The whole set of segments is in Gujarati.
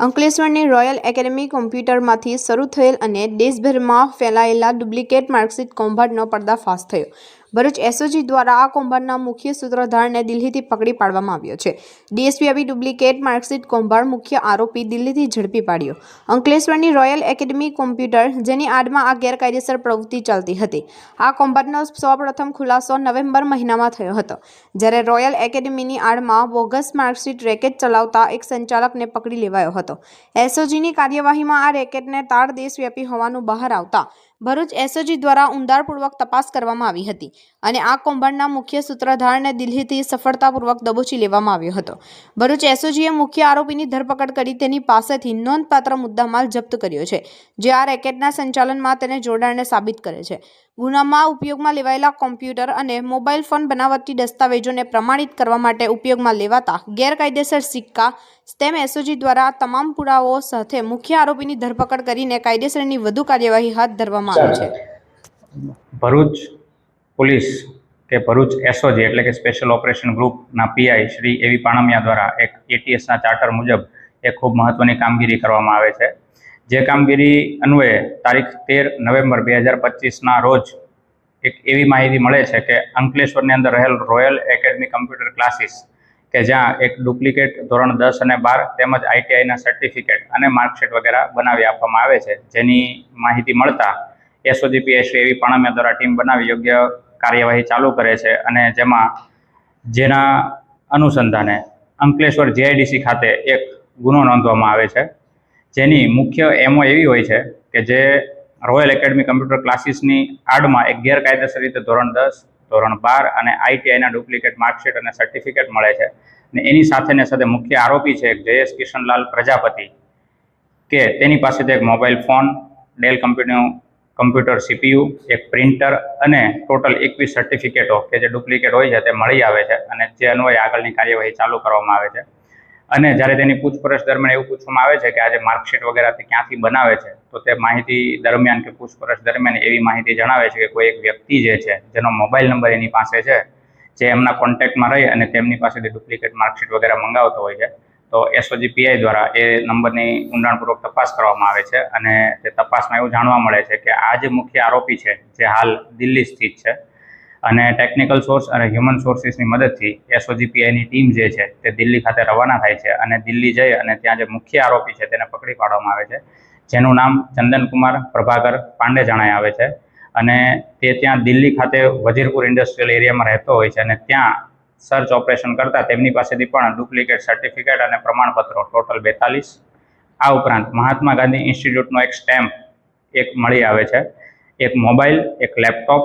અંકલેશ્વરની રોયલ એકેડેમી કોમ્પ્યુટરમાંથી શરૂ થયેલ અને દેશભરમાં ફેલાયેલા ડુપ્લિકેટ માર્કશીટ કૌભાંડનો પર્દાફાશ થયો. ભરૂચ એસઓજી દ્વારા આ કૌભાંડના મુખ્ય સૂત્રધારને દિલ્હીથી પકડી પાડવામાં આવ્યો છે. દેશવ્યાપી ડુપ્લિકેટ માર્કશીટ કૌભાંડ મુખ્ય આરોપી દિલ્હીથી ઝડપી પાડ્યો. અંકલેશ્વરની રોયલ એકેડમી કોમ્પ્યુટર જેની આડમાં આ ગેરકાયદેસર પ્રવૃત્તિ ચાલતી હતી. આ કૌભાંડનો સૌપ્રથમ ખુલાસો નવેમ્બર મહિનામાં થયો હતો. જ્યારે રોયલ એકેડેમીની આડમાં બોગસ માર્કશીટ રેકેટ ચલાવતા એક સંચાલકને પકડી લેવાયો હતો. એસઓજીની કાર્યવાહીમાં આ રેકેટને તાળ દેશવ્યાપી હોવાનું બહાર આવતા ભરૂચ એસઓજી દ્વારા ઊંડાણપૂર્વક તપાસ કરવામાં આવી હતી. અને આ કૌભાંડના મુખ્ય સૂત્રધારને દિલ્હીથી સફળતાપૂર્વક દબોચી લેવામાં આવ્યો હતો. ભરૂચ એસઓજીએ મુખ્ય આરોપીની ધરપકડ કરી તેની પાસેથી નોંધપાત્ર મુદ્દામાલ જપ્ત કર્યો છે, જે આ રેકેટના સંચાલનમાં તેને જોડાણને સાબિત કરે છે. ગુનામાં ઉપયોગમાં લેવાયેલા કોમ્પ્યુટર અને મોબાઈલ ફોન બનાવટી દસ્તાવેજોને પ્રમાણિત કરવા માટે ઉપયોગમાં લેવાતા ગેરકાયદેસર સિક્કા, સ્ટેમ એસઓજી દ્વારા તમામ પુરાવાઓ સાથે મુખ્ય આરોપીની ધરપકડ કરીને કાયદેસરની વધુ કાર્યવાહી હાથ ધરવામાં આવી છે. ભરૂચ પોલીસ કે ભરૂચ એસઓજી એટલે કે સ્પેશિયલ ઓપરેશન ગ્રુપના PI Shri A V Panamiya દ્વારા એક એટીએસના ચાર્ટર મુજબ એક ખૂબ મહત્ત્વની કામગીરી કરવામાં આવે છે. જે કામગીરી અન્વયે તારીખ તેર નવેમ્બર બે હજાર પચીસના રોજ એક એવી માહિતી મળે છે કે અંકલેશ્વરની અંદર રહેલ રોયલ એકેડમી કમ્પ્યુટર ક્લાસીસ કે જ્યાં એક ડુપ્લિકેટ ધોરણ દસ અને બાર તેમજ આઈટીઆઈના સર્ટિફિકેટ અને માર્કશીટ વગેરે બનાવી આપવામાં આવે છે. જેની માહિતી મળતા એસઓજીપીએ શ્રી એવી પાણમિયા દ્વારા ટીમ બનાવી યોગ્ય કાર્યવાહી ચાલુ કરે છે અને જેમાં જેના અનુસંધાને અંકલેશ્વર જેઆઈડીસી ખાતે એક ગુનો નોંધવામાં આવે છે. જેની મુખ્ય એમો એવી હોય છે કે જે રોયલ એકેડમી કમ્પ્યુટર ક્લાસીસની આડમાં એક ગેરકાયદેસર રીતે ધોરણ દસ, ધોરણ બાર અને આઈટીઆઈના ડુપ્લિકેટ માર્કશીટ અને સર્ટિફિકેટ મળે છે. અને એની સાથે ને સાથે મુખ્ય આરોપી છે જયેશ કિશનલાલ પ્રજાપતિ, કે તેની પાસેથી એક મોબાઈલ ફોન, ડેલ કંપનીનું કમ્પ્યુટર સીપીયુ, એક પ્રિન્ટર અને ટોટલ એકવીસ સર્ટિફિકેટો કે જે ડુપ્લિકેટ હોય છે તે મળી આવે છે અને જે અન્વયે આગળની કાર્યવાહી ચાલુ કરવામાં આવે છે. અને જ્યારે તેની પૂછપરછ દરમિયાન એવું પૂછવામાં આવે છે કે આજે માર્કશીટ વગેરેથી ક્યાંથી બનાવે છે, તો તે માહિતી દરમિયાન કે પૂછપરછ દરમિયાન એવી માહિતી જણાવે છે કે કોઈ એક વ્યક્તિ જે છે, જેનો મોબાઈલ નંબર એની પાસે છે, જે એમના કોન્ટેક્ટમાં રહી અને તેમની પાસેથી ડુપ્લિકેટ માર્કશીટ વગેરે મંગાવતો હોય છે તો એસઓજી પીઆઈ દ્વારા એ નંબરની ઊંડાણપૂર્વક તપાસ કરવામાં આવે છે અને તે તપાસમાં એવું જાણવા મળે છે કે આ જે મુખ્ય આરોપી છે, જે હાલ દિલ્હી સ્થિત છે અને ટેકનિકલ સોર્સ અને હ્યુમન સોર્સિસની મદદથી એસઓજી પીઆઈની ટીમ જે છે તે દિલ્હી ખાતે રવાના થાય છે અને દિલ્હી જઈ અને ત્યાં જે મુખ્ય આરોપી છે તેને પકડી પાડવામાં આવે છે. જેનું નામ ચંદનકુમાર પ્રભાકર પાંડે જણાય આવે છે અને તે ત્યાં દિલ્હી ખાતે વજીરપુર ઇન્ડસ્ટ્રીયલ એરિયામાં રહેતો હોય છે અને ત્યાં સર્ચ ઓપરેશન કરતાં તેમની પાસેથી પણ ડુપ્લિકેટ સર્ટિફિકેટ અને પ્રમાણપત્રો, ટોટલ બેતાલીસ. આ ઉપરાંત મહાત્મા ગાંધી ઇન્સ્ટિટ્યૂટનો એક સ્ટેમ્પ એક મળી આવે છે, એક મોબાઈલ, એક લેપટોપ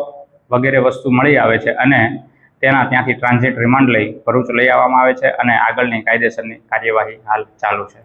વગેરે વસ્તુ મળી આવે છે અને તેના ત્યાંથી ટ્રાન્ઝિટ રિમાન્ડ લઈ ભરૂચ લઈ આવવામાં આવે છે અને આગળની કાયદેસરની કાર્યવાહી હાલ ચાલુ છે.